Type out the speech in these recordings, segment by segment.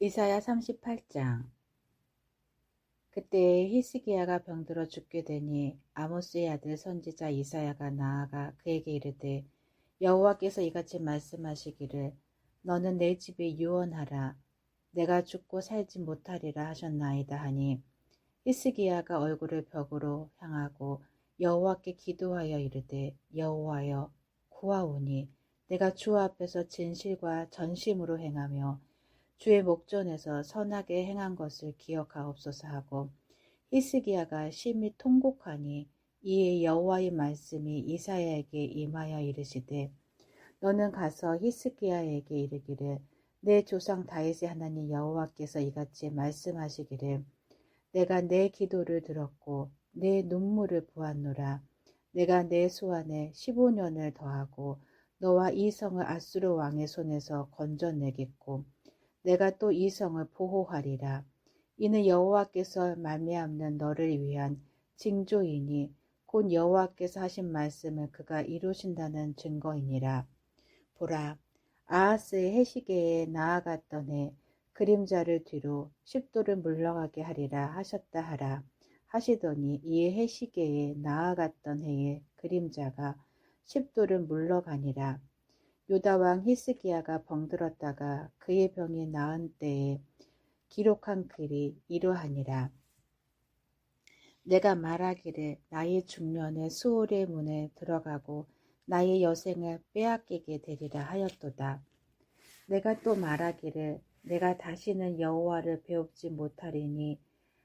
이사야 38장. 그때 히스기야가 병들어 죽게 되니 아모스의 아들 선지자 이사야가 나아가 그에게 이르되 여호와께서 이같이 말씀하시기를 너는 내 집에 유언하라. 내가 죽고 살지 못하리라 하셨나이다 하니 히스기야가 얼굴을 벽으로 향하고 여호와께 기도하여 이르되 여호와여 구하오니 내가 주 앞에서 진실과 전심으로 행하며 주의 목전에서 선하게 행한 것을 기억하옵소서 하고 히스기야가 심히 통곡하니 이에 여호와의 말씀이 이사야에게 임하여 이르시되 너는 가서 히스기야에게 이르기를 내 조상 다윗의 하나님 여호와께서 이같이 말씀하시기를 내가 내 기도를 들었고 내 눈물을 보았노라. 내가 내 소환에 15년을 더하고 너와 이 성을 아수르 왕의 손에서 건져내겠고 내가 또 이 성을 보호하리라. 이는 여호와께서 말미암는 너를 위한 징조이니 곧 여호와께서 하신 말씀을 그가 이루신다는 증거이니라. 보라, 아하스의 해시계에 나아갔던 해 그림자를 뒤로 십도를 물러가게 하리라 하셨다 하라. 하시더니 이에 해시계에 나아갔던 해의 그림자가 십도를 물러가니라. 유다왕 히스기야가 병들었다가 그의 병이 나은 때에 기록한 글이 이러하니라. 내가 말하기를 나의 중년에 수월의 문에 들어가고 나의 여생을 빼앗기게 되리라 하였도다. 내가 또 말하기를 내가 다시는 여호와를 배웁지 못하리니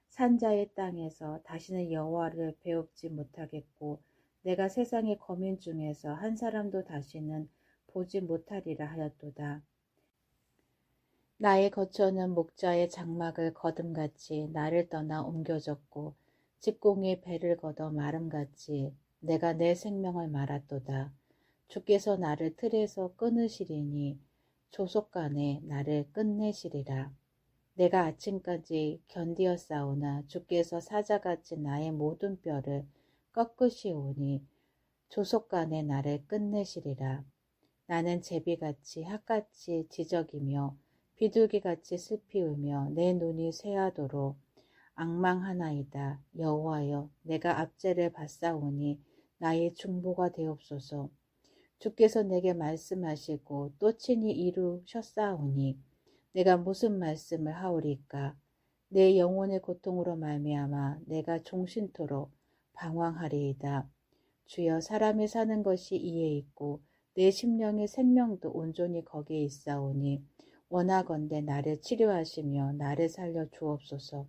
산자의 땅에서 다시는 여호와를 배웁지 못하겠고 내가 세상의 거민 중에서 한 사람도 다시는 보지 못하리라 하였도다. 나의 거처는 목자의 장막을 거둠같이 나를 떠나 옮겨졌고 직공의 배를 걷어 마름같이 내가 내 생명을 말았도다. 주께서 나를 틀에서 끊으시리니 조속 간에 나를 끝내시리라. 내가 아침까지 견디었사오나 주께서 사자같이 나의 모든 뼈를 꺾으시오니 조속간에 나를 끝내시리라. 나는 제비같이 핫같이 지적이며 비둘기같이 슬피 울며 내 눈이 쇠하도록 악망하나이다. 여호와여 내가 압제를 받사오니 나의 중보가 되옵소서. 주께서 내게 말씀하시고 또 친히 이루셨사오니 내가 무슨 말씀을 하오리까? 내 영혼의 고통으로 말미암아 내가 종신토록 방황하리이다. 주여 사람이 사는 것이 이에 있고 내 심령의 생명도 온전히 거기에 있사오니 원하건대 나를 치료하시며 나를 살려 주옵소서.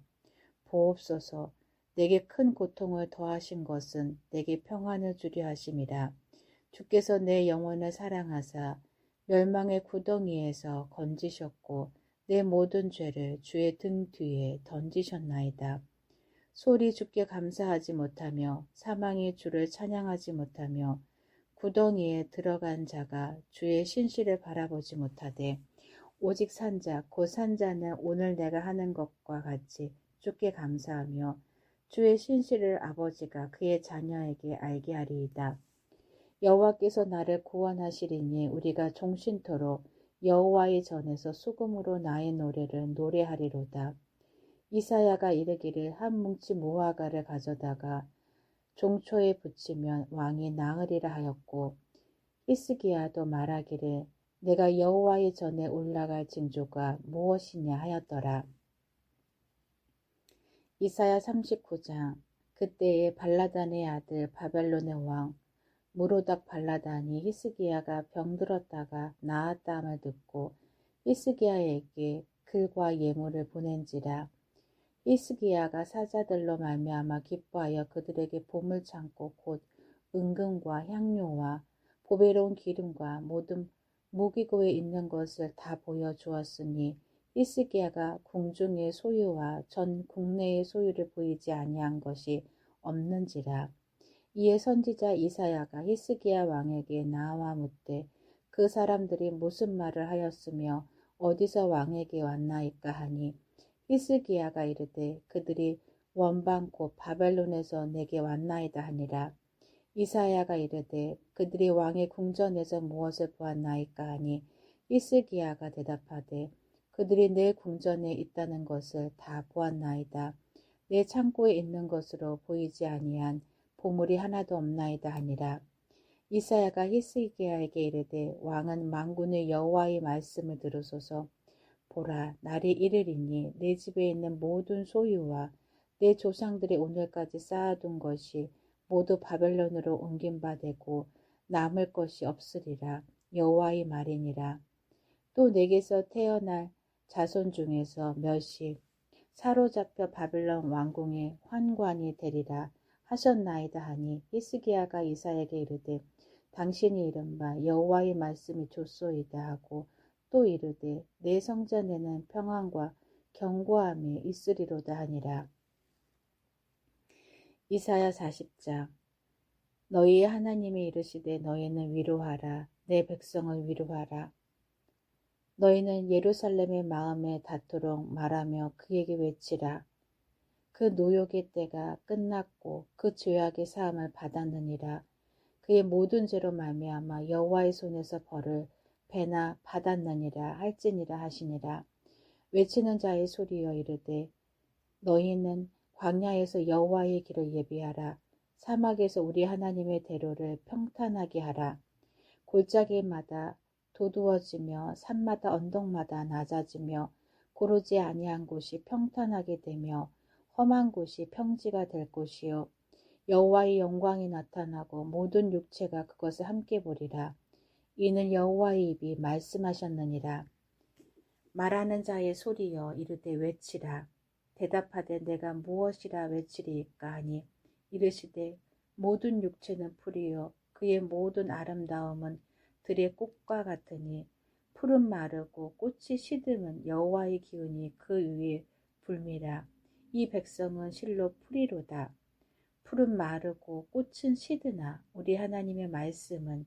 보옵소서. 내게 큰 고통을 더하신 것은 내게 평안을 주려 하심이라. 주께서 내 영혼을 사랑하사 멸망의 구덩이에서 건지셨고 내 모든 죄를 주의 등 뒤에 던지셨나이다. 소리 주께 감사하지 못하며 사망의 주를 찬양하지 못하며 구덩이에 들어간 자가 주의 신실을 바라보지 못하되 오직 산자 곧 산자는 오늘 내가 하는 것과 같이 주께 감사하며 주의 신실을 아버지가 그의 자녀에게 알게 하리이다. 여호와께서 나를 구원하시리니 우리가 종신토록 여호와의 전에서 수금으로 나의 노래를 노래하리로다. 이사야가 이르기를 한 뭉치 무화과를 가져다가 종초에 붙이면 왕이 나으리라 하였고 히스기야도 말하기를 내가 여호와의 전에 올라갈 징조가 무엇이냐 하였더라. 이사야 39장 그때에 발라단의 아들 바벨론의 왕 무로닥 발라단이 히스기야가 병들었다가 나았다함을 듣고 히스기야에게 글과 예물을 보낸지라 히스기야가 사자들로 말미암아 기뻐하여 그들에게 봄을 참고 곧 은금과 향료와 보배로운 기름과 모든 무기고에 있는 것을 다 보여주었으니 히스기야가 궁중의 소유와 전 국내의 소유를 보이지 아니한 것이 없는지라. 이에 선지자 이사야가 히스기야 왕에게 나와 묻되 그 사람들이 무슨 말을 하였으며 어디서 왕에게 왔나이까 하니 히스기야가 이르되 그들이 원방 곧 바벨론에서 내게 왔나이다 하니라. 이사야가 이르되 그들이 왕의 궁전에서 무엇을 보았나이까 하니 히스기야가 대답하되 그들이 내 궁전에 있다는 것을 다 보았나이다. 내 창고에 있는 것으로 보이지 아니한 보물이 하나도 없나이다 하니라. 이사야가 히스기야에게 이르되 왕은 망군의 여호와의 말씀을 들으소서 보라 날이 이르리니 내 집에 있는 모든 소유와 내 조상들이 오늘까지 쌓아둔 것이 모두 바벨론으로 옮긴 바 되고 남을 것이 없으리라. 여호와의 말이니라. 또 내게서 태어날 자손 중에서 몇이 사로잡혀 바벨론 왕궁의 환관이 되리라 하셨나이다 하니 히스기야가 이사에게 이르되 당신이 이른바 여호와의 말씀이 좋소이다 하고 또 이르되 내 성전에는 평안과 경고함이 있으리로다 하니라. 이사야 40장. 너희의 하나님이 이르시되 너희는 위로하라. 내 백성을 위로하라. 너희는 예루살렘의 마음에 닿도록 말하며 그에게 외치라. 그 노욕의 때가 끝났고 그 죄악의 사함을 받았느니라. 그의 모든 죄로 말미암아 여호와의 손에서 벌을 배나 받았느니라 할지니라 하시니라. 외치는 자의 소리여 이르되 너희는 광야에서 여호와의 길을 예비하라. 사막에서 우리 하나님의 대로를 평탄하게 하라. 골짜기마다 도두어지며 산마다 언덕마다 낮아지며 고르지 아니한 곳이 평탄하게 되며 험한 곳이 평지가 될 곳이요. 여호와의 영광이 나타나고 모든 육체가 그것을 함께 보리라. 이는 여호와의 입이 말씀하셨느니라. 말하는 자의 소리여 이르되 외치라. 대답하되 내가 무엇이라 외치리까 하니 이르시되 모든 육체는 풀이요 그의 모든 아름다움은 들의 꽃과 같으니 풀은 마르고 꽃이 시듬은 여호와의 기운이 그 위에 불미라. 이 백성은 실로 풀이로다. 풀은 마르고 꽃은 시드나 우리 하나님의 말씀은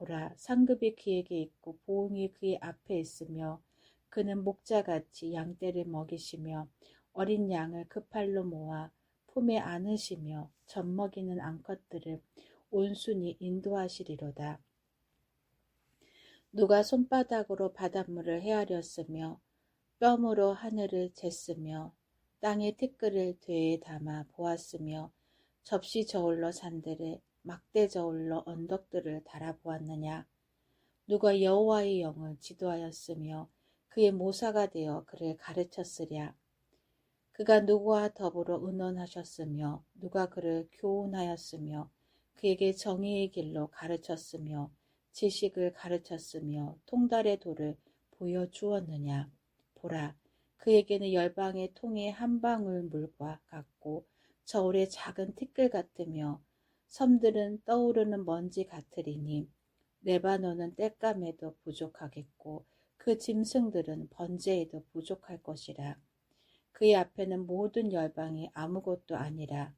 보라, 상급이 그에게 있고 보응이 그의 앞에 있으며 그는 목자같이 양떼를 먹이시며 어린 양을 그 팔로 모아 품에 안으시며 젖먹이는 암컷들을 온순히 인도하시리로다. 누가 손바닥으로 바닷물을 헤아렸으며 뺨으로 하늘을 쟀으며 땅의 티끌을 되에 담아 보았으며 접시 저울로 산들을 막대 저울로 언덕들을 달아보았느냐? 누가 여호와의 영을 지도하였으며 그의 모사가 되어 그를 가르쳤으랴? 그가 누구와 더불어 의논하셨으며 누가 그를 교훈하였으며 그에게 정의의 길로 가르쳤으며 지식을 가르쳤으며 통달의 도를 보여주었느냐? 보라 그에게는 열방의 통의 한 방울 물과 같고 저울의 작은 티끌 같으며 섬들은 떠오르는 먼지 같으리니 레바논은 땔감에도 부족하겠고 그 짐승들은 번제에도 부족할 것이라. 그의 앞에는 모든 열방이 아무것도 아니라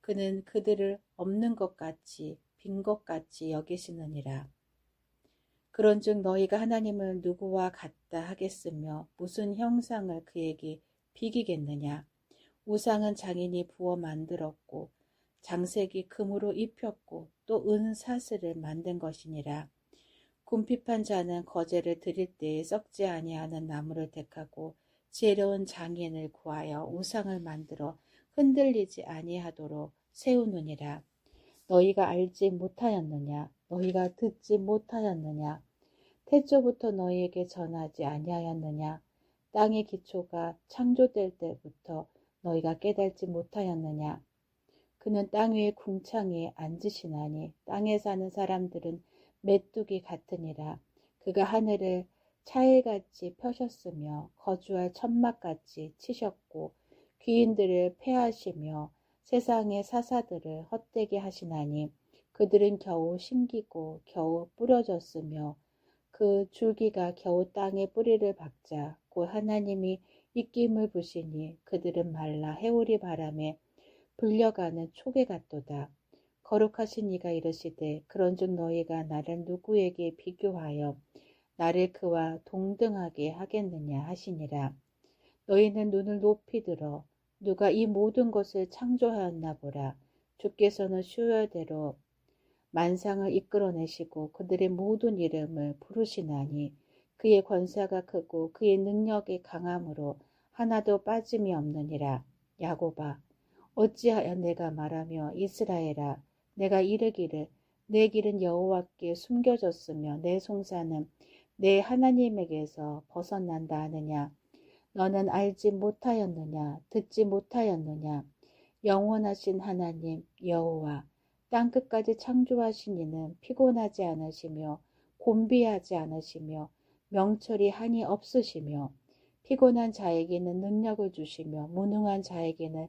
그는 그들을 없는 것 같이 빈 것 같이 여기시느니라. 그런즉 너희가 하나님을 누구와 같다 하겠으며 무슨 형상을 그에게 비기겠느냐 우상은 장인이 부어 만들었고 장색이 금으로 입혔고 또 은 사슬을 만든 것이니라. 궁핍한 자는 거제를 드릴 때에 썩지 아니하는 나무를 택하고 지혜로운 장인을 구하여 우상을 만들어 흔들리지 아니하도록 세우느니라. 너희가 알지 못하였느냐? 너희가 듣지 못하였느냐? 태초부터 너희에게 전하지 아니하였느냐? 땅의 기초가 창조될 때부터 너희가 깨달지 못하였느냐? 그는 땅 위의 궁창에 앉으시나니 땅에 사는 사람들은 메뚜기 같으니라. 그가 하늘을 차일같이 펴셨으며 거주할 천막같이 치셨고 귀인들을 패하시며 세상의 사사들을 헛되게 하시나니 그들은 겨우 심기고 겨우 뿌려졌으며 그 줄기가 겨우 땅에 뿌리를 박자 곧 하나님이 입김을 부시니 그들은 말라 해오리 바람에 불려가는 초계 같도다. 거룩하신 이가 이르시되 그런즉 너희가 나를 누구에게 비교하여 나를 그와 동등하게 하겠느냐 하시니라. 너희는 눈을 높이 들어 누가 이 모든 것을 창조하였나 보라. 주께서는 수요대로 만상을 이끌어내시고 그들의 모든 이름을 부르시나니 그의 권세가 크고 그의 능력이 강함으로 하나도 빠짐이 없느니라. 야고바 어찌하여 내가 말하며 이스라엘아 내가 이르기를 내 길은 여호와께 숨겨졌으며 내 송사는 내 하나님에게서 벗어난다 하느냐? 너는 알지 못하였느냐? 듣지 못하였느냐? 영원하신 하나님 여호와 땅 끝까지 창조하신 이는 피곤하지 않으시며 곤비하지 않으시며 명철이 한이 없으시며 피곤한 자에게는 능력을 주시며 무능한 자에게는